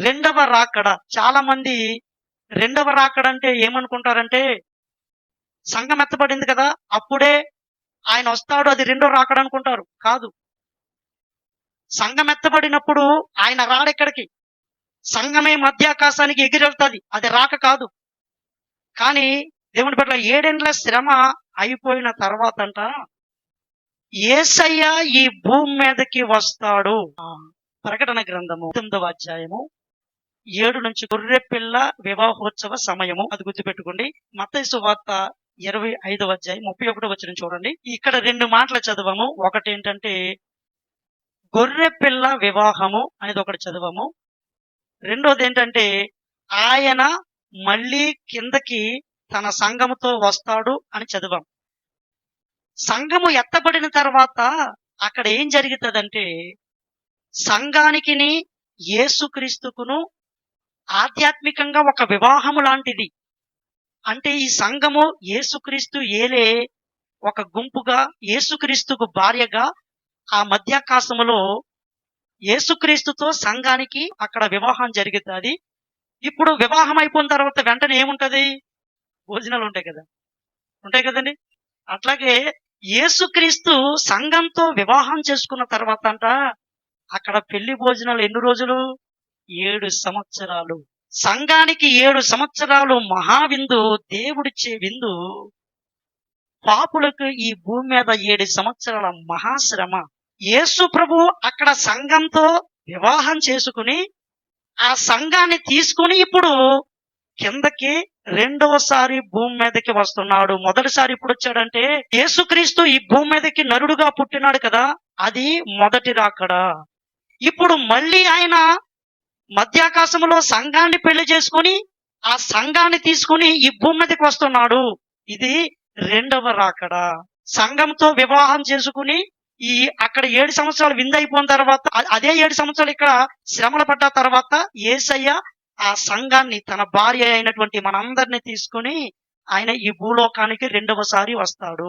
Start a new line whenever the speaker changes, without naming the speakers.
రెండవ రాకడ. చాలా మంది రెండవ రాకడ అంటే ఏమనుకుంటారంటే సంఘం ఎత్తబడింది కదా అప్పుడే ఆయన వస్తాడు అది రెండో రాకడ అనుకుంటారు. కాదు. సంఘం ఎత్తబడినప్పుడు ఆయన రాడెక్కడికి సంఘమే మధ్యాకాశానికి ఎగిరెళ్తుంది. అది రాక కాదు. కానీ దేవుని పట్ల ఏడేండ్ల శ్రమ అయిపోయిన తర్వాత అంట ఏసయ్య ఈ భూమి మీదకి వస్తాడు. ప్రకటన గ్రంథము తొమ్మిదవ అధ్యాయము. ఏడు నుంచి గొర్రె పిల్ల వివాహోత్సవ సమయము. అది గుర్తుపెట్టుకోండి. మత్తయి వార్త ఇరవై ఐదవ అధ్యాయం ముప్పై ఒకటో వచ్చిన చూడండి. ఇక్కడ రెండు మాటలు చదవము. ఒకటి ఏంటంటే గొర్రె పిల్ల వివాహము అనేది ఒకటి చదవము. రెండోది ఏంటంటే ఆయన మళ్ళీ కిందకి తన సంఘముతో వస్తాడు అని చదివాం సంఘము ఎత్తబడిన తర్వాత అక్కడ ఏం జరుగుతుందంటే సంఘానికిని యేసుక్రీస్తుకును ఆధ్యాత్మికంగా ఒక వివాహము లాంటిది. అంటే ఈ సంఘము యేసుక్రీస్తు ఏలే ఒక గుంపుగా యేసుక్రీస్తుకు భార్యగా ఆ మధ్యాకాశములో యేసుక్రీస్తుతో సంఘానికి అక్కడ వివాహం జరుగుతుంది. ఇప్పుడు వివాహం అయిపోయిన తర్వాత వెంటనే ఏముంటది? భోజనాలు ఉంటాయి కదా. ఉంటాయి కదండి. అట్లాగే యేసుక్రీస్తు సంఘంతో వివాహం చేసుకున్న తర్వాత అంట అక్కడ పెళ్ళి భోజనాలు ఎన్ని రోజులు? ఏడు సంవత్సరాలు. సంఘానికి ఏడు సంవత్సరాలు మహావిందు దేవుడిచ్చే విందు. పాపులకు ఈ భూమి మీద ఏడు సంవత్సరాల మహాశ్రమ. యేసు ప్రభు అక్కడ సంఘంతో వివాహం చేసుకుని ఆ సంఘాన్ని తీసుకుని ఇప్పుడు కిందకి రెండవసారి భూమి మీదకి వస్తున్నాడు. మొదటిసారి ఇప్పుడు వచ్చాడంటే యేసుక్రీస్తు ఈ భూమి మీదకి నరుడుగా పుట్టినాడు కదా అది మొదటి రాకడా. ఇప్పుడు మళ్ళీ ఆయన మధ్యాకాశంలో సంఘాన్ని పెళ్ళి చేసుకుని ఆ సంఘాన్ని తీసుకుని ఈ భూమి మీదకి వస్తున్నాడు. ఇది రెండవ రాకడ. సంఘంతో వివాహం చేసుకుని ఈ అక్కడ ఏడు సంవత్సరాలు విందైపోయిన తర్వాత అదే ఏడు సంవత్సరాలు ఇక్కడ శ్రమలు పడ్డ తర్వాత ఏసయ్య ఆ సంఘాన్ని తన భార్య అయినటువంటి మనందరిని తీసుకుని ఆయన ఈ భూలోకానికి రెండవసారి వస్తాడు.